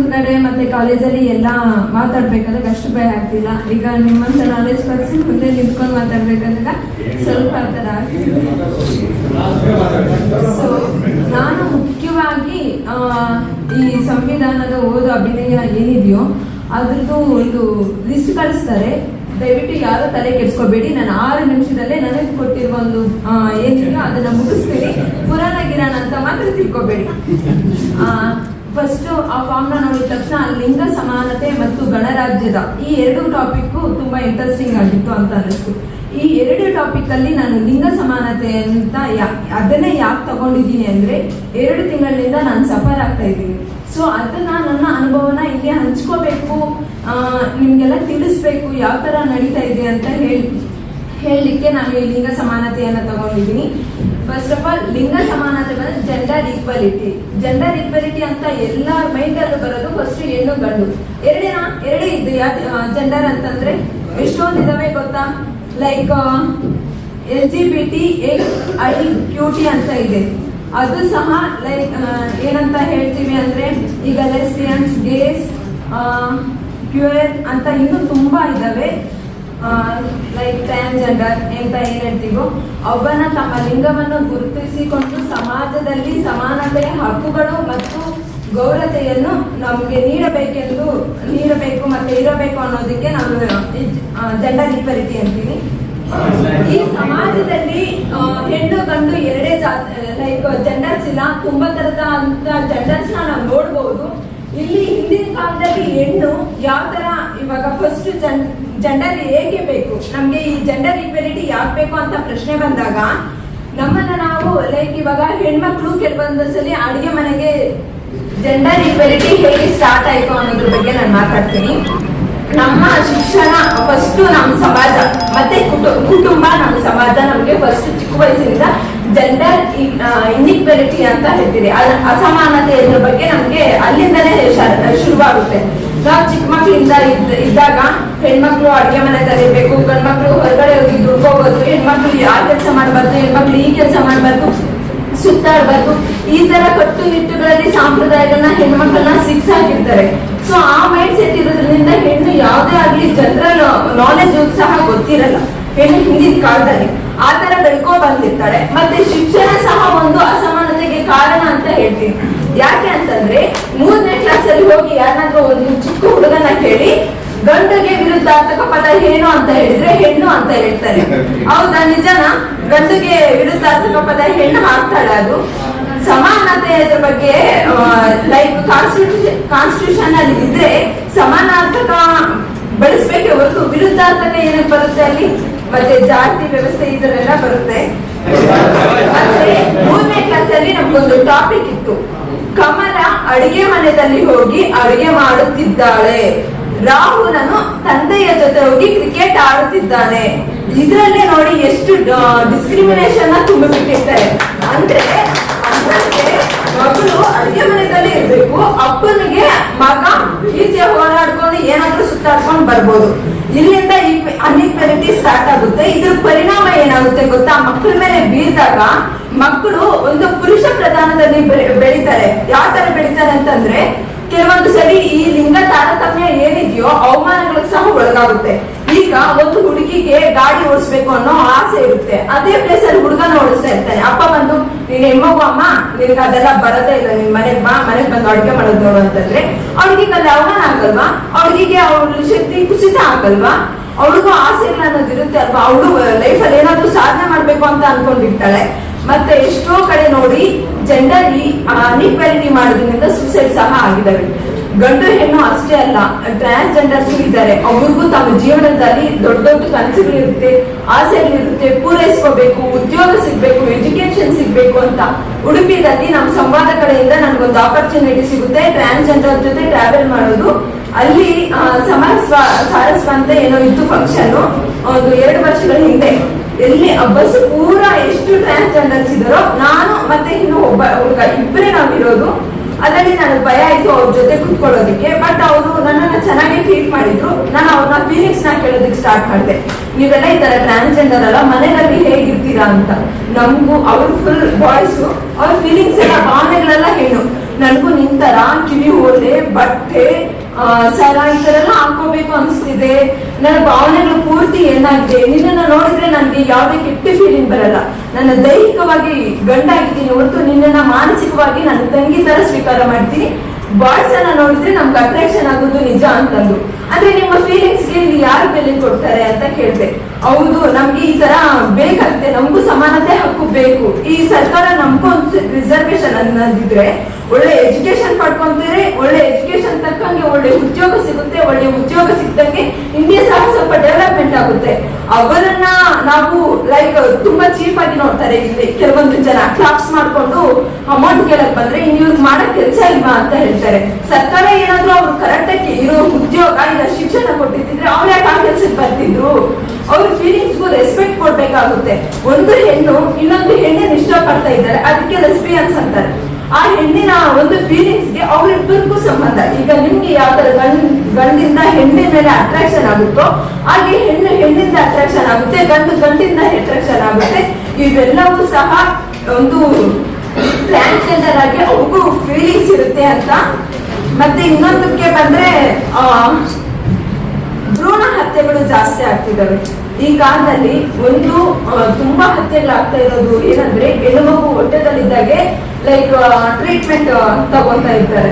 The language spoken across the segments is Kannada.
ಮುಂದ್ಗಡೆ ಮತ್ತೆ ಕಾಲೇಜಲ್ಲಿ ಎಲ್ಲ ಮಾತಾಡ್ಬೇಕಾದ್ರೆ ಕಷ್ಟ ಭಯ ಆಗ್ತಿಲ್ಲ. ಈಗ ನಿಮ್ಮಂತ ನಾಲೆಜ್ ಪರ್ಸನ್ ಮುಂದೆ ನಿಂತ್ಕೊಂಡು ಮಾತಾಡ್ಬೇಕಂದಾಗ ಸ್ವಲ್ಪ ಆ ಥರ ಸೊ ನಾನು ಮುಖ್ಯವಾಗಿ ಈ ಸಂವಿಧಾನದ ಓದು ಅಭಿನಯ ಏನಿದೆಯೋ ಅದ್ರದ್ದು ಒಂದು ಲಿಸ್ಟ್ ಕಳಿಸ್ತಾರೆ. ದಯವಿಟ್ಟು ಯಾರು ತಲೆ ಕೆಡಿಸ್ಕೋಬೇಡಿ. ನಾನು ಆರು ನಿಮಿಷದಲ್ಲೇ ನನಗೆ ಕೊಟ್ಟಿರುವ ಒಂದು ಏನಿದೆಯೋ ಅದನ್ನ ಮುಗಿಸ್ತೀನಿ. ಪುರಾಣ ಗಿರಾಣ ಅಂತ ಮಾತ್ರ ತಿಳ್ಕೊಬೇಡಿ. ಫಸ್ಟ್ ಆ ಫಾರ್ಮ್ನ ನೋಡಿದ ತಕ್ಷಣ ಲಿಂಗ ಸಮಾನತೆ ಮತ್ತು ಗಣರಾಜ್ಯದ ಈ ಎರಡು ಟಾಪಿಕ್ ತುಂಬಾ ಇಂಟ್ರೆಸ್ಟಿಂಗ್ ಆಗಿತ್ತು ಅಂತ ಅನಿಸ್ತು ಈ ಎರಡು ಟಾಪಿಕ್ ಅಲ್ಲಿ ನಾನು ಲಿಂಗ ಸಮಾನತೆ ಅಂತ ಯಾ- ಅದನ್ನೇ ಯಾಕೆ ತಗೊಂಡಿದ್ದೀನಿ ಅಂದ್ರೆ ಎರಡು ತಿಂಗಳಿಂದ ನಾನು ಸಫರ್ ಆಗ್ತಾ ಇದ್ದೀನಿ. ಸೊ ಅದನ್ನ ನನ್ನ ಅನುಭವನ ಇಲ್ಲಿ ಹಂಚ್ಕೋಬೇಕು ನಿಮ್ಗೆಲ್ಲ ತಿಳಿಸ್ಬೇಕು, ಯಾವ ತರ ನಡೀತಾ ಇದೆ ಅಂತ ಹೇಳಿ ಹೇಳಲಿಕ್ಕೆ ನಾನು ಈ ಲಿಂಗ ಸಮಾನತೆಯನ್ನ ತಗೊಂಡಿದ್ದೀನಿ. ಫಸ್ಟ್ ಆಫ್ ಆಲ್ ಲಿಂಗ ಸಮಾನತೆ ಬಂದ್ರೆ ಜೆಂಡರ್ ಈಕ್ವಾಲಿಟಿ ಜೆಂಡರ್ ಈಕ್ವಾಲಿಟಿ ಅಂತ ಎಲ್ಲ ಮೈಂಡ್ ಅಲ್ಲಿ ಬರೋದು ಫಸ್ಟ್ ಹೆಣ್ಣು ಗಂಡು. ಎರಡೇ ಎರಡೇ ಇದೆ ಜೆಂಡರ್ ಅಂತಂದ್ರೆ ಎಷ್ಟೊಂದು ಇದಾವೆ ಗೊತ್ತಾ? Like L G B T I Q T ಅಂತ ಇದೆ. ಅದು ಸಹ ಲೈಕ್ ಏನಂತ ಹೇಳ್ತೀವಿ ಅಂದ್ರೆ ಈಗ ಲೆಸ್ಬಿಯನ್ಸ್ ಗೇಸ್ ಕ್ಯೂರ್ ಅಂತ ಇನ್ನೂ ತುಂಬಾ ಇದಾವೆ. ಲೈಕ್ ಟ್ರಾನ್ಸ್ಜೆಂಡರ್ ಅಂತ ಏನ್ ಹೇಳ್ತೀವೋ ತಮ್ಮ ಲಿಂಗವನ್ನು ಗುರುತಿಸಿಕೊಂಡು ಸಮಾಜದಲ್ಲಿ ಸಮಾನತೆಯ ಹಕ್ಕುಗಳು ಮತ್ತು ಗೌರವತೆಯನ್ನು ನಮಗೆ ನೀಡಬೇಕೆಂದು, ನೀಡಬೇಕು ಮತ್ತೆ ಇರಬೇಕು ಅನ್ನೋದಕ್ಕೆ ನಾವು ಜೆಂಡರ್ ಇಕ್ವಲಿಟಿ ಅಂತೀವಿ ಈ ಸಮಾಜದಲ್ಲಿ ಹೆಣ್ಣು ಗಂಡು ಎರಡೇ ಜಾತಿ ಲೈಕ್ ಜೆಂಡರ್ಸ್ ಇಲ್ಲ ತುಂಬಾ ತರದ ಅಂತ ಜೆಂಡರ್ಸ್ ನಾವು ನೋಡಬಹುದು ಇಲ್ಲಿ ಹಿಂದಿನ ಕಾಲದಲ್ಲಿ ಹೆಣ್ಣು ಯಾವ ತರ ಇವಾಗ ಫಸ್ಟ್ ಜೆಂಡರ್ ಹೇಗೆ ಬೇಕು? ನಮ್ಗೆ ಈ ಜೆಂಡರ್ ಈಕ್ವಾಲಿಟಿ ಯಾಕೆ ಬೇಕು ಅಂತ ಪ್ರಶ್ನೆ ಬಂದಾಗ, ನಮ್ಮನ್ನ ನಾವು ಲೈಕ್ ಇವಾಗ ಹೆಣ್ಮಕ್ಳು ಕೆಲವೊಂದು ಸಲ ಅಡಿಗೆ ಮನೆಗೆ ಜೆಂಡರ್ ಈಕ್ವಾಲಿಟಿ ಹೇಗೆ ಸ್ಟಾರ್ಟ್ ಆಯ್ತು ಅನ್ನೋದ್ರ ಬಗ್ಗೆ ನಾನು ಮಾತಾಡ್ತೀನಿ. ನಮ್ಮ ಶಿಕ್ಷಣ ಫಸ್ಟ್ ನಮ್ಮ ಸಮಾಜ, ಮತ್ತೆ ಕುಟು- ಕುಟುಂಬ ನಮ್ಮ ಸಮಾಜ ನಮ್ಗೆ ಫಸ್ಟ್ ಚಿಕ್ಕ ವಯಸ್ಸಿನಿಂದ ಜೆಂಡರ್ ಇನ್ಇಕ್ವಾಲಿಟಿ ಅಂತ ಹೇಳ್ತೀವಿ ಅಸಮಾನತೆ ಇದ್ರ ಬಗ್ಗೆ ನಮ್ಗೆ ಅಲ್ಲಿಂದಲೇ ಶುರುವಾಗುತ್ತೆ. ನಾವು ಚಿಕ್ಕ ಮಕ್ಕಳಿಂದ ಇದ್ದ, ಇದ್ದಾಗ ಹೆಣ್ಮಕ್ಳು ಅಡುಗೆ ಮನೆ ತರಬೇಕು, ಗಂಡ್ಮಕ್ಳು ಹೊರಗಡೆ ಹೋಗಿ ದುಡ್ಕೋಬಹುದು ಹೆಣ್ಮಕ್ಳು ಆ ಕೆಲಸ ಮಾಡಬಾರ್ದು, ಹೆಣ್ಮಕ್ಳು ಈ ಕೆಲಸ ಮಾಡಬಾರ್ದು, ಸುತ್ತಾಡಬಾರ್ದು. ಈ ತರ ಕಟ್ಟುನಿಟ್ಟುಗಳಲ್ಲಿ ಸಾಂಪ್ರದಾಯಗಳನ್ನ ಹೆಣ್ಮಕ್ಳನ್ನ ಸಿಕ್ಸ್ ಹಾಕಿರ್ತಾರೆ ಸೊ ಆ ಮೈಂಡ್ ಸೆಟ್ ಇರೋದ್ರಿಂದ ಹೆಣ್ಣು ಯಾವುದೇ ಆಗ್ಲಿ ಜನರಲ್ ನಾಲೆಜ್ ಸಹ ಗೊತ್ತಿರಲ್ಲ. ಹೆಣ್ಣು ಹಿಂದಿನ ಕಾಲದಲ್ಲಿ ಆ ತರ ಬೆಳ್ಕೊ ಬಂದಿರ್ತಾಳೆ ಮತ್ತೆ ಶಿಕ್ಷಣ ಸಹ ಒಂದು ಅಸಮಾನತೆಗೆ ಕಾರಣ ಅಂತ ಹೇಳ್ತೀನಿ. ಯಾಕೆ ಅಂತಂದ್ರೆ ಹೋಗಿ ಯಾರಾದ್ರೂ ಒಂದು ಚಿಕ್ಕ ಹುಡುಗನ ಕೇಳಿ, ಗಂಡಿಗೆ ವಿರುದ್ಧಾರ್ಥಕ ಪದ ಏನು ಅಂತ ಹೇಳಿದ್ರೆ ಹೆಣ್ಣು ಅಂತ ಹೇಳ್ತಾರೆ. ಹೌದಾ, ನಿಜಾನ? ಗಂಡಿಗೆ ವಿರುದ್ಧಾರ್ಥಕ ಪದ ಹೆಣ್ಣು ಹಾಕ್ತಾಳೆ ಅದು. ಸಮಾನತೆ ಬಗ್ಗೆ ಲೈಕ್ ಕಾನ್ಸ್ಟಿಟ್ಯೂಷನ್ ಕಾನ್ಸ್ಟಿಟ್ಯೂಷನ್ ಅಲ್ಲಿ ಇದ್ರೆ ಸಮಾನಾರ್ಥಕ ಬಳಸ್ಬೇಕೆ ಹೊರತು ವಿರುದ್ಧಾರ್ಥಕ ಏನಕ್ಕೆ ಬರುತ್ತೆ ಅಲ್ಲಿ? ಮತ್ತೆ ಜಾತಿ ವ್ಯವಸ್ಥೆ ಇದರೆಲ್ಲ ಬರುತ್ತೆ. ಮತ್ತೆ ಮೂರನೇ ಕ್ಲಾಸ್ ಅಲ್ಲಿ ನಮ್ಗೊಂದು ಟಾಪಿಕ್ ಕಮಲ ಅಡಿಗೆ ಮನೆಯಲ್ಲಿ ಹೋಗಿ ಅಡಿಗೆ ಮಾಡುತ್ತಿದ್ದಾಳೆ. ರಾಹುಲನು ತಂದೆಯ ಜೊತೆ ಹೋಗಿ ಕ್ರಿಕೆಟ್ ಆಡುತ್ತಿದ್ದಾನೆ. ಇದರಲ್ಲಿ ನೋಡಿ ಎಷ್ಟು ಡಿಸ್ಕ್ರಿಮಿನೇಷನ್ ತುಂಬಿಬಿಟ್ಟಿರ್ತಾರೆ ಅಂದ್ರೆ ಮಗಳು ಅಡಿಗೆ ಮನೆಯಲ್ಲಿ ಇರ್ಬೇಕು, ಅಪ್ಪನಿಗೆ ಮಗ ಈಚೆ ಹೋರಾಡ್ಕೊಂಡು ಏನಾದ್ರೂ ಸುತ್ತಾಡ್ಕೊಂಡು ಬರ್ಬೋದು. ಇಲ್ಲಿಂದ ಈ ಅನ್ಇಕ್ವಾಲಿಟಿ ಸ್ಟಾರ್ಟ್ ಆಗುತ್ತೆ. ಇದ್ರ ಪರಿಣಾಮ ಏನಾಗುತ್ತೆ ಗೊತ್ತಾ? ಮಕ್ಕಳ ಮೇಲೆ ಬೀರಿದಾಗ ಮಕ್ಕಳು ಒಂದು ಪುರುಷ ಪ್ರಧಾನದಲ್ಲಿ ಬೆಳೆ- ಬೆಳೀತಾರೆ. ಯಾವ ತರ ಬೆಳೀತಾರೆ ಅಂತಂದ್ರೆ, ಕೆಲವೊಂದು ಸರಿ ಈ ಲಿಂಗ ತಾರತಮ್ಯ ಏನಿದೆಯೋ ಅವಮಾನಗಳಿಗೆ ಸಹ ಒಳಗಾಗುತ್ತೆ. ಈಗ ಒಂದು ಹುಡುಗಿಗೆ ಗಾಡಿ ಓಡಿಸ್ಬೇಕು ಅನ್ನೋ ಆಸೆ ಇರುತ್ತೆ. ಅದೇ ಪ್ಲೇಸ್ ಅಲ್ಲಿ ಹುಡುಗನ ಓಡಿಸ್ತಾ ಇರ್ತಾನೆ. ಅಪ್ಪ ಬಂದು, ನೀನ್ ಹೆಣ್ಮಗು ಅಮ್ಮ, ನಿನ್ಗೆ ಅದೆಲ್ಲ ಬರೋದೇ ಇಲ್ಲ. ನಿನ್ ಮನೆಗ್ ಬಾ, ಮನೆಗ್ ಬಂದು ಅಡುಗೆ ಮಾಡೋದು ಅಂತಂದ್ರೆ, ಅವಳಿಗೆ ಅಲ್ಲಿ ಅವಮಾನ ಆಗಲ್ವಾ? ಅವಳಿಗೆ ಅವಳ ಶಕ್ತಿ ಕುಸಿತ ಆಗಲ್ವಾ? ಅವಳಿಗೂ ಆಸೆ ಇಲ್ಲ ಅನ್ನೋದಿರುತ್ತೆ. ಅಲ್ವಾ ಅವಳು ಲೈಫಲ್ಲಿ ಏನಾದ್ರೂ ಸಾಧನೆ ಮಾಡ್ಬೇಕು ಅಂತ ಅನ್ಕೊಂಡಿರ್ತಾಳೆ ಮತ್ತೆ ಎಷ್ಟೋ ಕಡೆ ನೋಡಿ ಜೆಂಡರ್ ಅನ್ಇಕ್ವಾಲಿಟಿ ಮಾಡೋದ್ರಿಂದ ಸುಸೈಡ್ ಸಹ ಆಗಿದ್ದಾರೆ. ಗಂಡು ಹೆಣ್ಣು ಅಷ್ಟೇ ಅಲ್ಲ ಟ್ರಾನ್ಸ್ ಜೆಂಡರ್ಸ್ ಇದ್ದಾರೆ. ಅವ್ರಿಗೂ ತಮ್ಮ ಜೀವನದಲ್ಲಿ ದೊಡ್ಡ ದೊಡ್ಡ ಕನಸುಗಳಿರುತ್ತೆ ಆಸೆಗಳಿರುತ್ತೆ ಪೂರೈಸ್ಕೋಬೇಕು, ಉದ್ಯೋಗ ಸಿಗ್ಬೇಕು ಎಜುಕೇಶನ್ ಸಿಗ್ಬೇಕು ಅಂತ ಉಡುಪಿದಲ್ಲಿ ನಮ್ಮ ಸಂವಾದ ಕಡೆಯಿಂದ ನನ್ಗೊಂದು ಆಪರ್ಚುನಿಟಿ ಸಿಗುತ್ತೆ. ಟ್ರಾನ್ಸ್ ಜೆಂಡರ್ ಜೊತೆ ಟ್ರಾವೆಲ್ ಮಾಡೋದು. ಅಲ್ಲಿ ಸಮರ್ಸ್ವ, ಸಾರಸ್ವ ಅಂತ ಏನೋ ಇತ್ತು ಫಂಕ್ಷನ್ ಒಂದು ಎರಡು ವರ್ಷಗಳ ಹಿಂದೆ. ಎಲ್ಲಿ ಬಸ್ ಪೂರ ಎಷ್ಟು ಟ್ರಾನ್ಸ್ಜೆಂಡರ್ಸ್ ಇದ್ದಾರೋ ನಾನು ಮತ್ತೆ ಇನ್ನು ಒಬ್ಬ, ಹುಡುಗ ಇಬ್ಬರೇ ನಾವಿರೋದು. ಅದರಲ್ಲಿ ನನಗೆ ಭಯ ಆಯ್ತು ಅವ್ರ ಜೊತೆ ಕುತ್ಕೊಳ್ಳೋದಕ್ಕೆ ಬಟ್ ಅವರು ನನ್ನನ್ನ ಚೆನ್ನಾಗಿ ಟ್ರೀಟ್ ಮಾಡಿದ್ರು. ನಾನು ಅವ್ರನ್ನ ಫೀಲಿಂಗ್ಸ್ನ ಕೇಳೋದಕ್ಕೆ ಸ್ಟಾರ್ಟ್ ಮಾಡಿದೆ. ನೀವೆಲ್ಲ ಈ ತರ ಟ್ರಾನ್ಸ್ಜೆಂಡರ್ ಅಲ್ಲ, ಮನೆಯಲ್ಲಿ ಹೇಗಿರ್ತೀರಾ ಅಂತ. ನಮಗೂ, ಅವ್ರು ಫುಲ್ ಬಾಯ್ಸು ಅವ್ರ ಫೀಲಿಂಗ್ಸ್ ಎಲ್ಲ, ಭಾವನೆಗಳೆಲ್ಲ ಹೇಳು. ನನಗೂ ನಿಂತರ ಕಿವಿ ಓಲೆ ಬಟ್ಟೆ ಸರ ಈ ತರ ಎಲ್ಲ ಹಾಕೋಬೇಕು ಅನಿಸ್ತಿದೆ. ನನ್ನ ಭಾವನೆಗಳು ಪೂರ್ತಿ ಏನಾಗಿದೆ? ನಿನ್ನನ್ನು ನೋಡಿದ್ರೆ ನನಗೆ ಯಾವುದೇ ಕೆಟ್ಟ ಫೀಲಿಂಗ್ ಬರಲ್ಲ. ನನ್ನ ದೈಹಿಕವಾಗಿ ಗಂಡಾಗಿದ್ದೀನಿ. ಹೊರತು ನಿನ್ನ ಮಾನಸಿಕವಾಗಿ ನನ್ನ ತಂಗಿ ತರ ಸ್ವೀಕಾರ ಮಾಡ್ತೀನಿ. ಬಾಯ್ಸ್ ಅನ್ನ ನೋಡಿದ್ರೆ ನಮ್ಗೆ ಅಟ್ರಾಕ್ಷನ್ ಆಗೋದು ನಿಜ ಅಂತಂದ್ರು. ಅಂದ್ರೆ ನಿಮ್ಮ ಫೀಲಿಂಗ್ಸ್ಗೆ ಇಲ್ಲಿ ಯಾರು ಬೆಲೆ ಕೊಡ್ತಾರೆ ಅಂತ ಕೇಳ್ದೆ. ಹೌದು, ನಮ್ಗೆ ಈ ತರ ಬೇಕಾಗುತ್ತೆ. ನಮಗೂ ಸಮಾನತೆ ಹಕ್ಕು ಬೇಕು. ಈ ಸರ್ಕಾರ ನಮ್ಗೂ ಒಂದು ರಿಸರ್ವೇಶನ್ ಅನ್ನೋದಿದ್ರೆ ಒಳ್ಳೆ ಎಜುಕೇಶನ್ ಪಡ್ಕೊಂತೀರಿ, ಒಳ್ಳೆ ಎಜುಕೇಶನ್ ತಕ್ಕಂಗೆ ಒಳ್ಳೆ ಉದ್ಯೋಗ ಸಿಗುತ್ತೆ, ಒಳ್ಳೆ ಉದ್ಯೋಗ ಸಿಕ್ಕಂಗೆ ಇಂಡಿಯಾ ಸಹ ಸ್ವಲ್ಪ ಡೆವಲಪ್ಮೆಂಟ್ ಆಗುತ್ತೆ. ಅವರನ್ನ ನಾವು ಲೈಕ್ ತುಂಬಾ ಚೀಪ್ ಆಗಿ ನೋಡ್ತಾರೆ ಇಲ್ಲಿ. ಕೆಲವೊಂದು ಜನ ಕ್ಲಾಪ್ಸ್ ಮಾಡ್ಕೊಂಡು ಅಮೌಂಟ್ ಕೇಳಕ್ ಬಂದ್ರೆ ಇನ್ ಇವ್ರಿಗೆ ಮಾಡಕ್ ಕೆಲಸ ಇಲ್ವಾ ಅಂತ ಹೇಳ್ತಾರೆ. ಸರ್ಕಾರ ಏನಾದ್ರು ಅವ್ರು ಕರೆಕ್ಟ್ ಆಗಿ ಇರೋ ಉದ್ಯೋಗ, ಇಲ್ಲ ಶಿಕ್ಷಣ ಕೊಟ್ಟಿದ್ರೆ ಅವ್ರು ಆ ಕೆಲ್ಸಕ್ಕೆ ಬರ್ತಿದ್ರು? ಅವ್ರ ಫೀಲಿಂಗ್ಸ್ಗೂ ರೆಸ್ಪೆಕ್ಟ್ ಕೊಡ್ಬೇಕಾಗುತ್ತೆ. ಒಂದು ಹೆಣ್ಣು ಇನ್ನೊಂದು ಹೆಣ್ಣನ್ನು ಇಷ್ಟಪಡ್ತಾ ಇದ್ದಾರೆ. ಅದಕ್ಕೆ ಲೆಸ್ಬಿಯನ್ಸ್ ಅಂತಾರೆ. ಆ ಹೆಣ್ಣಿನ ಒಂದು ಫೀಲಿಂಗ್ಸ್ಗೆ ಅವರಿಬ್ಬರಿಗೂ ಸಂಬಂಧ. ಈಗ ನಿಮ್ಗೆ ಯಾವ ತರ ಗಂಡ್, ಗಂಡಿಂದ ಹೆಣ್ಣಿನ ಮೇಲೆ ಅಟ್ರಾಕ್ಷನ್ ಆಗುತ್ತೋ, ಹಾಗೆ ಹೆಣ್ಣು ಹೆಣ್ಣಿಂದ ಅಟ್ರಾಕ್ಷನ್ ಆಗುತ್ತೆ, ಗಂಡು ಗಂಡಿಂದ ಅಟ್ರಾಕ್ಷನ್ ಆಗುತ್ತೆ. ಇವೆಲ್ಲವೂ ಸಹ ಒಂದು ಟ್ರಾನ್ಸ್ಜೆಂಡರ್ ಆಗಿ ಅವ್ರಿಗೂ ಫೀಲಿಂಗ್ಸ್ ಇರುತ್ತೆ ಅಂತ. ಮತ್ತೆ ಇನ್ನೊಂದಕ್ಕೆ ಬಂದ್ರೆ, ಆ, ಭ್ರೂಣ ಹತ್ಯೆಗಳು ಜಾಸ್ತಿ ಆಗ್ತಿದ್ದಾವೆ. ಈ ಕಾಲದಲ್ಲಿ ಒಂದು ತುಂಬಾ ಹತ್ಯೆಗಳಾಗ್ತಾ ಇರೋದು ಏನಂದ್ರೆ ಹೆಣ್ಣುಮಗು ಹೊಟ್ಟೆದಲ್ಲಿದ್ದಾಗೆ ಲೈಕ್ ಟ್ರೀಟ್ಮೆಂಟ್ ತಗೊಳ್ತಾ ಇರ್ತಾರೆ.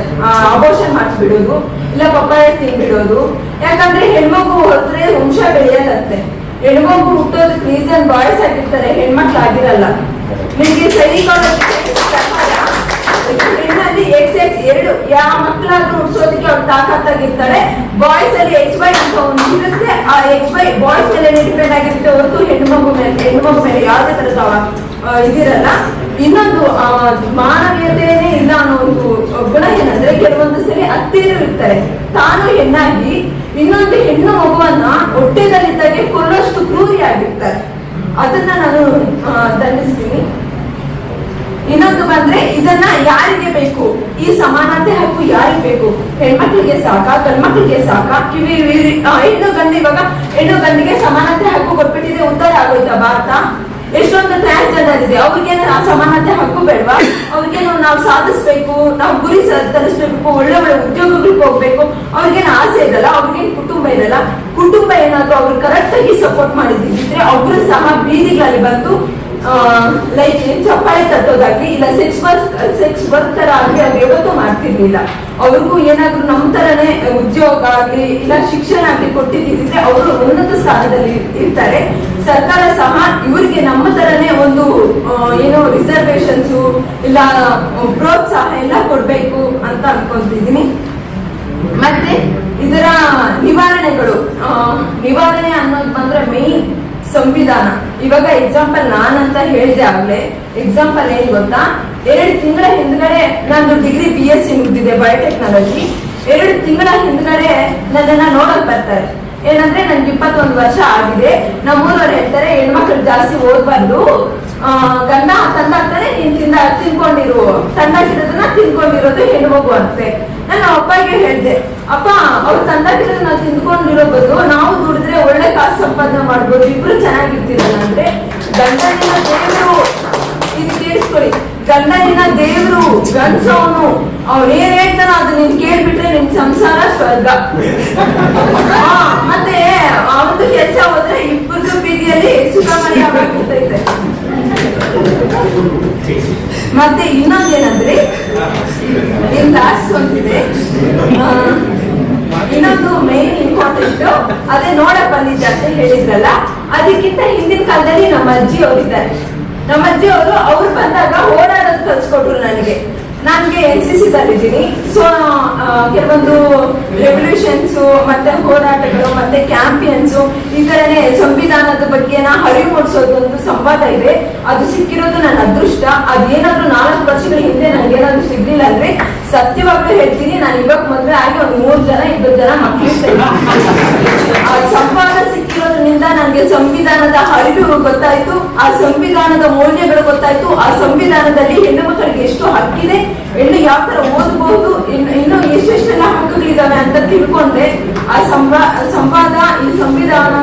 ಅಬೋಷನ್ ಮಾಡಿಸ್ಬಿಡೋದು, ಇಲ್ಲ ಪಪ್ಪಾಯ ತಿನ್ಬಿಡೋದು ಯಾಕಂದ್ರೆ ಹೆಣ್ಮಗು ಹೋದ್ರೆ ವಂಶ ಬೆಳೆಯದಂತೆ ಹೆಣ್ಮಗು ಹುಟ್ಟೋದಕ್ಕೆ ರೀಸನ್ ಬಾಯ್ಸ್ ಆಗಿರ್ತಾರೆ, ಹೆಣ್ಮಕ್ಳು ಆಗಿರಲ್ಲ. ನಿಮ್ಗೆ ಹೆಣ್ಣಲ್ಲಿ ಎಕ್ಸ್ ಎಕ್ಸ್ ಎರಡು ಯಾವ ಮಕ್ಕಳಾದ್ರೂ ಹುಟ್ಟಿಸೋದಕ್ಕೆ ಅವ್ರು ತಾಕತ್ತಾಗಿರ್ತಾರೆ. ಬಾಯ್ಸ್ ಅಲ್ಲಿ ಎಕ್ಸ್ ವೈ ಅಂತ ಒಂದು ಇರುತ್ತೆ. ಆ ಎಕ್ಸ್ ವೈ ಬಾಯ್ಸ್ ಮೇಲೆ ಡಿಪೆಂಡ್ ಆಗಿರುತ್ತೆ ಹೊರತು ಹೆಣ್ಮಗು ಮೇಲೆ ಹೆಣ್ಮಗು ಮೇಲೆ ಯಾವುದೇ ತರದ ಇದಿರಲ್ಲ. ಇನ್ನೊಂದು ಮಾನವೀಯತೆಯೇ ಇಲ್ಲ ಅನ್ನೋ ಒಂದು ಗುಣ ಏನಂದ್ರೆ ಕೆಲವೊಂದು ಸರಿ ಅತ್ತಿರ ಇರ್ತಾರೆ. ತಾನು ಹೆಣ್ಣಾಗಿ ಇನ್ನೊಂದು ಹೆಣ್ಣು ಮಗುವನ್ನ ಹೊಟ್ಟೆದಲ್ಲಿದ್ದಾಗೆ ಕೊಲ್ಲೋಷ್ಟು ಕ್ರೂರಿಯಾಗಿರ್ತಾರೆ ಅದನ್ನ ನಾನು ದಂಡಿಸ್ತೀನಿ. ಇನ್ನೊಂದು ಬಂದ್ರೆ ಇದನ್ನ ಯಾರಿಗೆ ಬೇಕು? ಈ ಸಮಾನತೆ ಹಕ್ಕು ಯಾರಿಗೆ ಬೇಕು? ಹೆಣ್ಮಕ್ಳಿಗೆ ಸಾಕ, ಗಂಡ್ಮಕ್ಳಿಗೆ ಸಾಕ? ಕಿವಿ ಹೆಣ್ಣು ಗಂಡು ಇವಾಗ, ಹೆಣ್ಣು ಗಂಡಿಗೆ ಸಮಾನತೆ ಹಕ್ಕು ಕೊಟ್ಬಿಟ್ಟಿದೆ, ಉತ್ತರ ಆಗೋಯ್ತಾ ಭಾರತ? ಎಷ್ಟೊಂದು ಟ್ರಾನ್ಸ್ಜೆಂಡರ್ ಇದೆ ಅವ್ರಿಗೆ ಸಮಾನತೆ ಹಕ್ಕು ಬೇಡವಾ? ಅವ್ರಿಗೆ ನಾವು ಸಾಧಿಸ್ಬೇಕು, ನಾವು ಗುರಿ ತಲುಪಿಸ್ಬೇಕು ಒಳ್ಳೆ ಒಳ್ಳೆ ಉದ್ಯೋಗಗಳಿಗೆ ಹೋಗ್ಬೇಕು. ಅವ್ರಿಗೇನು ಆಸೆ ಇದಲ್ಲ ಅವ್ರಿಗೇನು ಕುಟುಂಬ ಇದಲ್ಲ ಕುಟುಂಬ ಏನಾದ್ರು ಅವ್ರು ಕರೆಕ್ಟ್ ಆಗಿ ಸಪೋರ್ಟ್ ಮಾಡಿದ್ರೆ ಅವರು ಸಹ ಬೀದಿಗಳಲ್ಲಿ ಬಂದು ಲೈಕ್ ಚಪ್ಪಾಳೆ ತಟ್ಟೋದಾಗ್ಲಿ ಇಲ್ಲ ಸೆಕ್ಸ್ ವರ್ಕ್ ಸೆಕ್ಸ್ ತರ ಆಗ್ಲಿ ಅವ್ರು ಯಾವತ್ತೂ ಮಾಡ್ತಿರ್ಲಿಲ್ಲ. ಅವ್ರಿಗೂ ಏನಾದ್ರು ನಮ್ ತರನೇ ಉದ್ಯೋಗ ಆಗ್ಲಿ, ಇಲ್ಲ ಶಿಕ್ಷಣ ಆಗ್ಲಿ ಕೊಟ್ಟಿದ್ದಿದ್ರೆ ಅವರು ಉನ್ನತ ಸ್ಥಾನದಲ್ಲಿ ಇರ್ತಾರೆ. ಸರ್ಕಾರ ಸಹ ಇವರಿಗೆ ನಮ್ಮ ತರನೇ ಒಂದು ಏನು ರಿಸರ್ವೇಶನ್ಸ್ ಇಲ್ಲ ಪ್ರೋತ್ಸಾಹ ಎಲ್ಲ ಕೊಡ್ಬೇಕು ಅಂತ ಅನ್ಕೊಂತಿದೀನಿ ಮತ್ತೆ ಇದರ ನಿವಾರಣೆಗಳು ನಿವಾರಣೆ ಅನ್ನೋದು ಬಂದ್ರೆ ಮೇನ್ ಸಂವಿಧಾನ. ಇವಾಗ ಎಕ್ಸಾಂಪಲ್ ನಾನಂತ ಹೇಳಿದೆ ಆಗ್ಲೇ. ಎಕ್ಸಾಂಪಲ್ ಏನ್ ಗೊತ್ತಾ? ಎರಡು ತಿಂಗಳ ಹಿಂದ್ಗಡೆ ನಂದು ಡಿಗ್ರಿ ಬಿ ಎಸ್ ಸಿ ಮುಗ್ದಿದೆ ಬಯೋಟೆಕ್ನಾಲಜಿ ಎರಡು ತಿಂಗಳ ಹಿಂದ್ಗಡೆ ನನ್ನನ್ನ ನೋಡಕ್ ಬರ್ತಾರೆ. ಏನಂದ್ರೆ ನನ್ಗೆ ಇಪ್ಪತ್ತೊಂದು ವರ್ಷ ಆಗಿದೆ. ನಮ್ಮೂರವ್ರು ಹೇಳ್ತಾರೆ, ಹೆಣ್ಮಕ್ಳು ಜಾಸ್ತಿ ಓದ್ಬಾರ್ದು. ಗಂಡ ತಂದಾಗ್ತಾನೆ ನೀನ್ ತಿಂದ, ತಿನ್ಕೊಂಡಿರು. ತಂದಾಗಿರೋದನ್ನ ತಿನ್ಕೊಂಡಿರೋದು ಹೆಣ್ಮಗು ಅಂತೆ. ನಾನು ಅಪ್ಪಗೆ ಹೇಳ್ದೆ, ಅಪ್ಪ, ಅವ್ರು ನಾವು ತಿಂದ್ಕೊಂಡಿರೋ ಬದಲು ನಾವು ದುಡಿದ್ರೆ ಒಳ್ಳೆ ಕಾಸು ಸಂಪಾದನೆ ಮಾಡ್ಬೋದು. ಇಬ್ರು ಚೆನ್ನಾಗಿರ್ತೀರಲ್ಲ ಅಂದ್ರೆ ಗಂಡ ದೇವರು ಇದು ಕೇಳಿಸ್ಕೊಳ್ಳಿ. ಗಂಡನಿನ ದೇವ್ರು ಗಂಡಸವನು ಅವ್ರು ಏನ್ ಹೇಳ್ತಾನೋ ಅದು ನೀನ್ ಕೇಳ್ಬಿಟ್ರೆ ನಿನ್ ಸಂಸಾರ ಸ್ವರ್ಗ. ಮತ್ತೆ ಅವ್ರದ್ದು ಕೆಲಸ ಹೋದ್ರೆ ಇಬ್ಬರದು ಬೀದಿಯಲ್ಲಿ ಸುಖಮಯ ಬರ್ತೈತೆ ಮತ್ತೆ ಇನ್ನೊಂದೇನಂದ್ರೆ ಇನ್ ಲಾಸ್ಟ್ ಆ, ಇನ್ನೊಂದು ಮೇನ್ ಇಂಪಾರ್ಟೆಂಟ್ ಅದೇ ನೋಡಪ್ಪ ಬಂದಿದ್ದೆ ಅಂತ ಹೇಳಿದ್ರಲ್ಲ ಅದಕ್ಕಿಂತ ಹಿಂದಿನ ಕಾಲದಲ್ಲಿ ನಮ್ಮ ಅಜ್ಜಿ ಅವರಿದ್ದಾರೆ. ನಮ್ಮ ಅಜ್ಜಿ ಅವರು ಬಂದಾಗ ಓಡಾಡೋದು ಕಲ್ಸ್ಕೊಟ್ರು ನನಗೆ. ನನಗೆ ಎನ್ ಸಿ ಸಿ ಕಲಿದ್ದೀನಿ ಸೊ ಕೆಲವೊಂದು ರೆವಲ್ಯೂಷನ್ಸ್ ಮತ್ತೆ ಹೋರಾಟಗಳು, ಮತ್ತೆ ಕ್ಯಾಂಪಿಯನ್ಸ್ ಈ ತರನೇ ಸಂವಿಧಾನದ ಬಗ್ಗೆನ ಅರಿವು ಮೂಡಿಸೋದು ಒಂದು ಸಂವಾದ ಇದೆ. ಅದು ಸಿಕ್ಕಿರೋದು ನನ್ನ ಅದೃಷ್ಟ. ಅದೇನಾದ್ರೂ ನಾಲ್ಕು ವರ್ಷಗಳ ಹಿಂದೆ ನನ್ಗೇನಾದ್ರೂ ಸಿಗ್ಲಿಲ್ಲ ಅಂದ್ರೆ ಸತ್ಯವಾಗ್ಲೂ ಹೇಳ್ತೀನಿ. ನಾನು ಇವಾಗ ಮದ್ವೆ ಆಗಿ ಒಂದು ಮೂರು ಜನ ಇಬ್ಬರು ಜನ ಮಕ್ಕಳಿರ್ತೇನೆ ಆ, ಸಂವಾದ ಸಿಕ್ಕಿರೋದ್ರಿಂದ ನನಗೆ ಸಂವಿಧಾನದ ಅರಿವು ಗೊತ್ತಾಯ್ತು ಆ ಸಂವಿಧಾನದ ಮೌಲ್ಯಗಳು ಗೊತ್ತಾಯ್ತು ಆ ಸಂವಿಧಾನದಲ್ಲಿ ಹೆಣ್ಣು ಮಕ್ಕಳಿಗೆ ಎಷ್ಟು ಹಕ್ಕಿದೆ ಹೆಣ್ಣು ಯಾವ ತರ ಓದಬಹುದು ಇನ್ನು ಇನ್ನು ಎಷ್ಟೆಷ್ಟೆಲ್ಲ ಹಕ್ಕುಗಳಿದಾವೆ ಅಂತ ತಿಳ್ಕೊಂಡೆ. ಆ ಸಂವಾ ಸಂವಾದ ಈ ಸಂವಿಧಾನ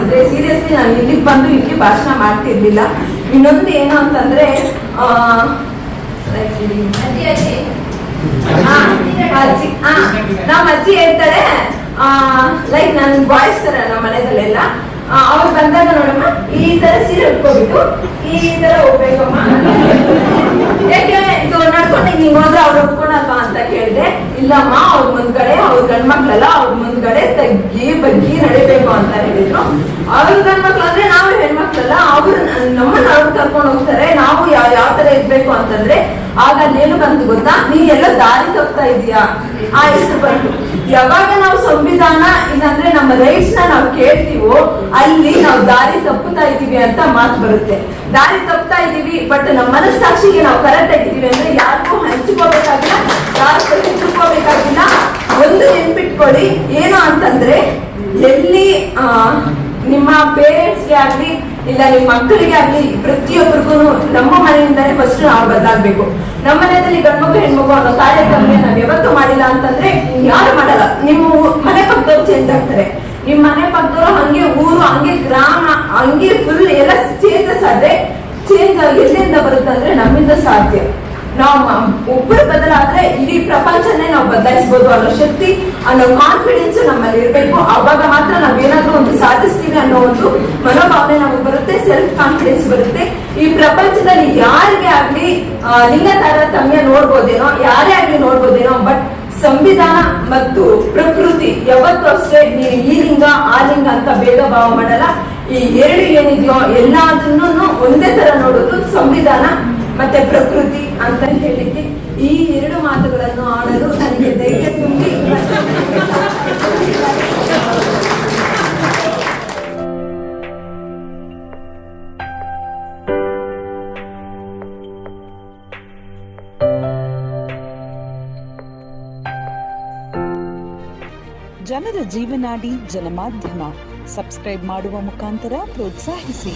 ಇದ್ರೆ ಸೀರಿಯಸ್ಲಿ ನಾನು ಇಲ್ಲಿಗೆ ಬಂದು ಇಲ್ಲಿ ಭಾಷಣ ಮಾಡ್ತಿರ್ಲಿಲ್ಲ. ಇನ್ನೊಂದು ಏನು ಅಂತಂದ್ರೆ ಅಜ್ಜಿ ಆ, ನಮ್ಮ ಅಜ್ಜಿ ಹೇಳ್ತಾಳೆ ಲೈಕ್ ನನ್ ಬಾಯ್ಸ್ ತರ ನಮ್ಮ ಮನೆಯಲ್ಲೆಲ್ಲ ಅವ್ರು ಬಂದಾಗ ನೋಡಮ್ಮ, ಈ ತರ ಸೀರೆ ಉಟ್ಕೋಬಿಟ್ಟು, ಈ ತರ ಹೋಗ್ಬೇಕಮ್ಮ. ಯಾಕೆ, ಇದು ನಡ್ಕೊಂಡು ಹಿಂಗ್ ಹೋದ್ರೆ ಅವ್ರು ಒಪ್ಕೊಳಲ್ವಾ ಅಂತ ಕೇಳಿದೆ. ಇಲ್ಲಮ್ಮ, ಅವ್ರ ಮುಂದ್ಗಡೆ, ಅವ್ರ ಗಂಡ್ಮಕ್ಳೆಲ್ಲ ಅವ್ರ ಮುಂದ್ಗಡೆ ತಗ್ಗಿ ಬಗ್ಗಿ ನಡಿಬೇಕು ಅಂತ ಹೇಳಿದ್ರು. ಅವ್ರ ಗಂಡ್ಮಕ್ಳು ಅಂದ್ರೆ ನಾವು ಹೆಣ್ಮಕ್ಳಲ್ಲ, ಅವ್ರು ನಮ್ಮನ್ನ ಅವ್ರು ಕರ್ಕೊಂಡು ಹೋಗ್ತಾರೆ. ನಾವು ಯಾವ ಯಾವ ತರ ಇರ್ಬೇಕು ಅಂತಂದ್ರೆ, ಆಗ ಅಲ್ಲೇನು ಬಂತು ಗೊತ್ತಾ, ನೀ ಎಲ್ಲ ದಾರಿ ತಪ್ತಾ ಇದೀಯಾ? ಆ ಹೆಸರು ಬಂತು ಯಾವಾಗ ನಾವು ಸಂವಿಧಾನ, ಇಲ್ಲಾಂದ್ರೆ ನಮ್ಮ ರೈಟ್ಸ್ನ ನಾವು ಕೇಳ್ತೀವೋ, ಅಲ್ಲಿ ನಾವು ದಾರಿ ತಪ್ಪುತ್ತಾ ಇದ್ದೀವಿ ಅಂತ ಮಾತು ಬರುತ್ತೆ. ದಾರಿ ತಪ್ಪುತ್ತಾ ಇದ್ದೀವಿ ಬಟ್ ನಮ್ಮ ಮನಸ್ಸಾಕ್ಷಿಗೆ ನಾವು ಕರೆಕ್ಟ್ ಆಗಿದ್ದೀವಿ ಅಂದ್ರೆ ಯಾರಿಗೂ ಹಂಚಿಕೋಬೇಕಾಗಿಲ್ಲ, ಯಾರಿಗೂ ಹೆದರ್ಕೋಬೇಕಾಗಿಲ್ಲ ಒಂದು ನೆನ್ಪಿಟ್ಕೊಳ್ಳಿ ಏನು ಅಂತಂದ್ರೆ ಎಲ್ಲಿ ನಿಮ್ಮ ಪೇರೆಂಟ್ಸ್ಗೆ ಆಗ್ಲಿ ಇಲ್ಲ ನಿಮ್ಮ ಮಕ್ಕಳಿಗೆ ಆಗ್ಲಿ ಪ್ರತಿಯೊಬ್ಬರಿಗೂ ನಮ್ಮ ಮನೆಯಿಂದಾನೇ ಫಸ್ಟ್ ನಾವು ಬದಲಾಗ್ಬೇಕು. ನಮ್ಮ ಮನೆಯಲ್ಲಿ ಗಂಡ್ಮಗು ಹೆಣ್ಮಗು ಅನ್ನೋ ಕಾರ್ಯಕ್ರಮ ನಾವು ಯಾವತ್ತು ಮಾಡಿಲ್ಲ ಅಂತಂದ್ರೆ ಯಾರು ಮಾಡಲ್ಲ. ನಿಮ್ಮ ಮನೆ ಪಕ್ಕದವ್ರು ಚೇಂಜ್ ಆಗ್ತಾರೆ. ನಿಮ್ ಮನೆ ಪಕ್ಕದವ್ರು ಹಂಗೆ ಊರು, ಹಂಗೆ ಗ್ರಾಮ, ಹಂಗೆ ಫುಲ್ ಎಲ್ಲ ಚೇಂಜಸ್ ಆದ್ರೆ ಚೇಂಜ್ ಎಲ್ಲಿಂದ ಬರುತ್ತಂದ್ರೆ ನಮ್ಮಿಂದ ಸಾಧ್ಯ. ನಾವು ಒಬ್ಬರು ಬದಲಾದ್ರೆ ಇಡೀ ಪ್ರಪಂಚನೇ ನಾವು ಬದಲಾಯಿಸಬಹುದು ಅನ್ನೋ ಶಕ್ತಿ ಅನ್ನೋ ಕಾನ್ಫಿಡೆನ್ಸ್ ನಮ್ಮಲ್ಲಿ ಇರಬೇಕು. ಅವಾಗ ಮಾತ್ರ ನಾವ್ ಏನಾದ್ರೂ ಒಂದು ಸಾಧಿಸ್ತೀವಿ ಅನ್ನೋ ಒಂದು ಮನೋಭಾವನೆ ನಮಗೆ ಬರುತ್ತೆ ಸೆಲ್ಫ್ ಕಾನ್ಫಿಡೆನ್ಸ್ ಬರುತ್ತೆ. ಈ ಪ್ರಪಂಚದಲ್ಲಿ ಯಾರಿಗೆ ಆಗ್ಲಿ ಲಿಂಗ ತಾರತಮ್ಯ ನೋಡ್ಬೋದೇನೋ, ಯಾರೇ ಆಗ್ಲಿ ನೋಡ್ಬೋದೇನೋ ಬಟ್ ಸಂವಿಧಾನ ಮತ್ತು ಪ್ರಕೃತಿ ಯಾವತ್ತೂ ಅಷ್ಟೇ, ನೀವು ಈ ಲಿಂಗ, ಆ ಲಿಂಗ ಅಂತ ಭೇದ ಭಾವ ಮಾಡಲ್ಲ. ಈ ಎರಡು ಏನಿದೆಯೋ ಎಲ್ಲದನ್ನೂ ಒಂದೇ ತರ ನೋಡೋದು ಸಂವಿಧಾನ ಮತ್ತೆ ಪ್ರಕೃತಿ ಅಂತ ಹೇಳಿಕ್ಕೆ ಈ ಎರಡು ಮಾತುಗಳನ್ನು ಆಡಲು ನನಗೆ ಧೈರ್ಯ ತುಂಬಿ ಜನರ ಜೀವನಾಡಿ ಜನಮಾಧ್ಯಮ. ಸಬ್ಸ್ಕ್ರೈಬ್ ಮಾಡುವ ಮುಖಾಂತರ ಪ್ರೋತ್ಸಾಹಿಸಿ.